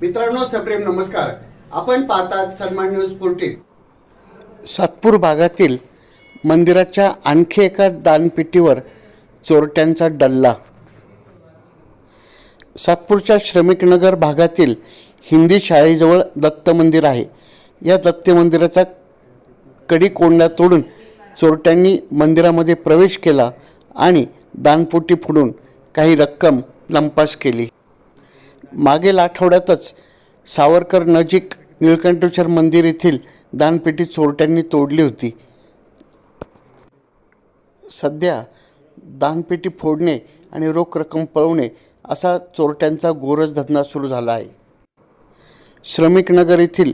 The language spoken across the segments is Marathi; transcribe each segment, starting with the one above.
मित्रांनो सप्रेम नमस्कार. आपण पाहतात सन्मान न्यूज फोर्टीन सातपूर भागातील मंदिराच्या आणखी एका दानपेटीवर चोरट्यांचा डल्ला. सातपूरच्या श्रमिकनगर भागातील हिंदी शाळेजवळ दत्त मंदिर आहे. या दत्त मंदिराचा कडी कोंडा तोडून चोरट्यांनी मंदिरामध्ये प्रवेश केला आणि दानपोटी फोडून काही रक्कम लंपास केली. मागील आठवड्यातच सावरकर नजीक निळकंठेश्वर मंदिर येथील दानपेटी चोरट्यांनी तोडली होती. सध्या दानपेटी फोडणे आणि रोख रक्कम पळवणे असा चोरट्यांचा गोरज धंदा सुरू झाला आहे. श्रमिक नगर येथील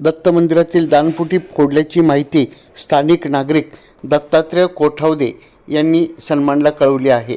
दत्त मंदिरातील दानपुटी फोडल्याची माहिती स्थानिक नागरिक दत्तात्रय कोठावदे यांनी सन्मानला कळवली आहे.